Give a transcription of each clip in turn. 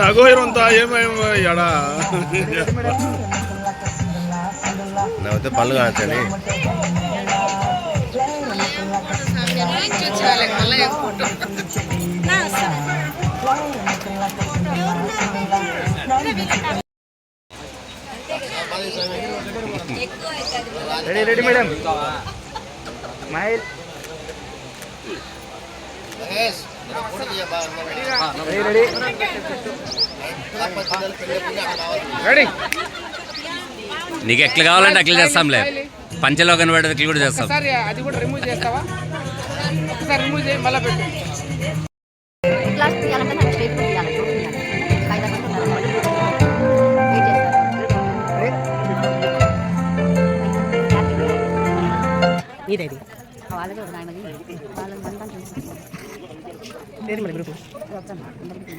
నగో ఇరంతా ఏమేడా లేకపోతే పళ్ళు కాచని రెడీ రెడీ మేడం మహేష్ నీకు ఎట్లా కావాలంటే అట్లా చేస్తాంలే. పంచలో కనబడేది అట్లా కూడా చేస్తాం. అది కూడా రిమూవ్ చేస్తావా? ఒకసారి రిమూవ్ చేయి మళ్ళీ పెట్టు. తీయాలంటే నాకు లేదు మరి గ్రూప్ వస్తాను అందరికీ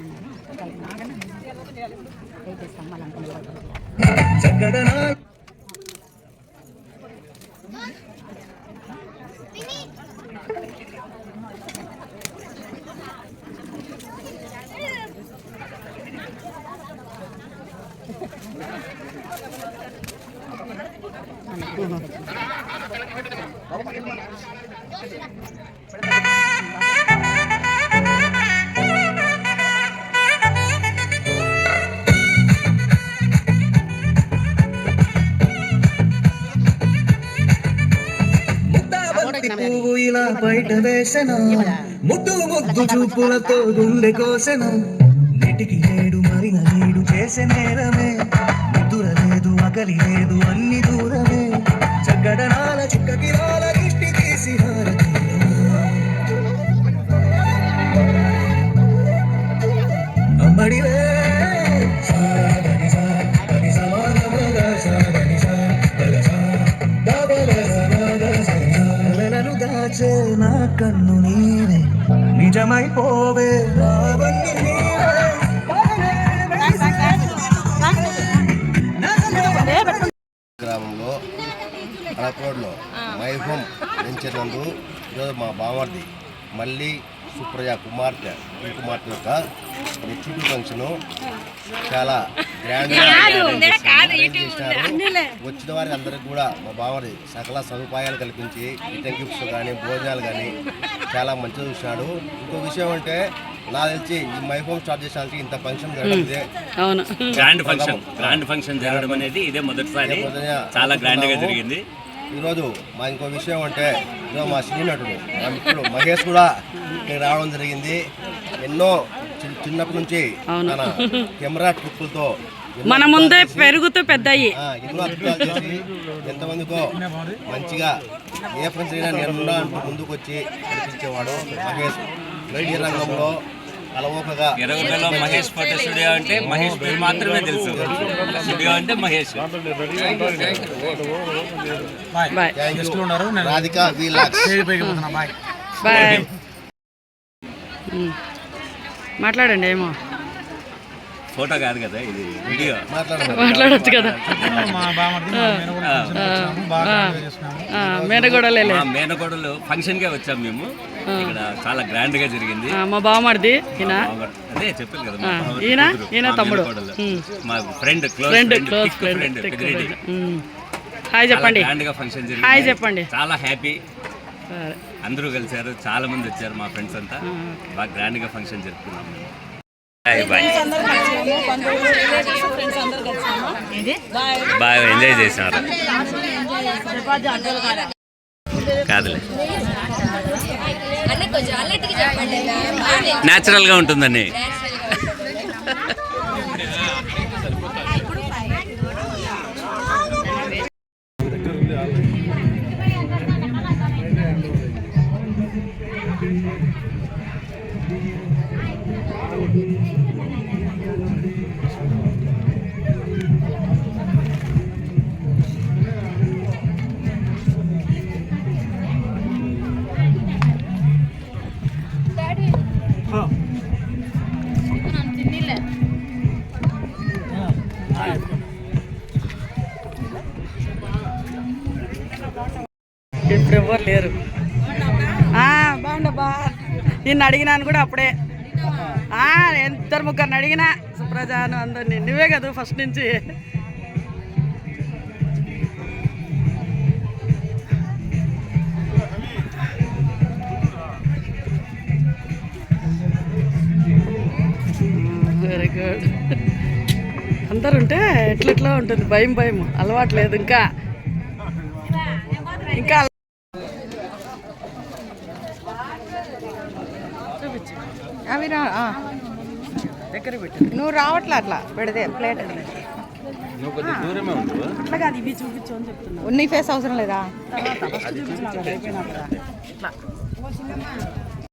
బయట వేసెను. ముద్దు ముద్దు చూపులతో గుండె కోసెను. నెటికి లేడు మరిన లేడు చేసే నేరమే. నిద్ర లేదు అకలి లేదు అన్ని దూరమే. చక్కడనాల చుక్కకిరాల దిష్టి తీసి. నా కన్ను నీవే నిజమైపోవే రావణ్ణి నీవే గ్రామంలో అడకోడ్లో మైహోం వెంచర్నందు ఈరోజు మా బామర్ది మళ్ళీ సుప్రజ కుమార్తె. ఈ కుమార్తె యొక్క మెచ్యూరిటీ ఫంక్షన్ చాలా గ్రాండ్ వచ్చిన వారి అందరికి కూడా మా బామర్ది సకల సదుపాయాలు కల్పించి రిటర్న్ గిఫ్ట్స్ కానీ భోజనాలు కానీ చాలా మంచిగా చూసినాడు ఇంకో విషయం అంటే నాకు తెలిసి ఈ మైహోం స్టార్ట్ చేసానికి ఇంత function grand function grand function జరగడం అనేది ఇదే మొదటిసారి చాలా గ్రాండ్గా జరిగింది. ఈరోజు మా ఇంకో విషయం అంటే ఈరోజు మా సినీ నటుడు మా మిత్రుడు మహేష్ కూడా ఇక్కడ రావడం జరిగింది. ఎన్నో చిన్నప్పటి నుంచి తన కెమెరా ట్రిప్పులతో మన ముందే పెరుగుతూ ఎన్నో అద్భుతాలు చేసి ఎంతమందికో మంచిగా ఏ ఫ్రెండ్స్ అయినా నేను ముందుకు వచ్చి నడిపించేవాడు మహేష్. మీడియా రంగంలో అలవోకగా. ఎరగడలో మహేష్ ఫోటో స్టూడియో అంటే మహేష్ పేరు మాత్రమే తెలుసు. స్టూడియో అంటే మహేష్. రాధిక బాయ్. మాట్లాడండి ఏమో. ఫోటో కాదు కదా ఇది వీడియో. మాట్లాడొచ్చు కదా. మేనగోడలే మా మేనకోడలు ఫంక్షన్ కే వచ్చాం మేము. ఇక్కడ చాలా గ్రాండ్గా జరిగింది. మా బావమరిది ఈయన. అదే చెప్పాను కదా ఈయన? ఈయన తమ్ముడు. మా friend close friend close friend. Hi చెప్పండి. గ్రాండ్గా ఫంక్షన్ హాయ్ జరిగింది. చెప్పండి. చాలా హ్యాపీ అందరూ కలిశారు చాలా మంది వచ్చారు మా ఫ్రెండ్స్ అంతా. బాగా గ్రాండ్గా ఫంక్షన్ జరుపుకున్నాం మేము. బాయ్ బాయ్ బాగా ఎంజాయ్ చేసినారు కాదులే. న్యాచురల్గా ఉంటుందని ఇప్పుడు లేరు బాగుండబ్బా బా. నిన్ను అడిగినాను కూడా అప్పుడే. ఆ, ఇద్దరు ముగ్గురిని అడిగినా సుప్రజాను అందరిని. నువ్వే కదా ఫస్ట్ నుంచి. Very good. అందరు ఉంటే ఎట్లెట్లా ఉంటుంది? భయం భయం. అలవాటు లేదు ఇంకా. ఇంకా చూపించు అవి రా. దగ్గర పెట్టు. నువ్వు రావట్లే అట్లా పెడితే ప్లేట్ అట్లా కాదు ఇవి చూపించు అని చెప్తున్నా. ఉన్ని ఫేస్ అవసరం లేదా?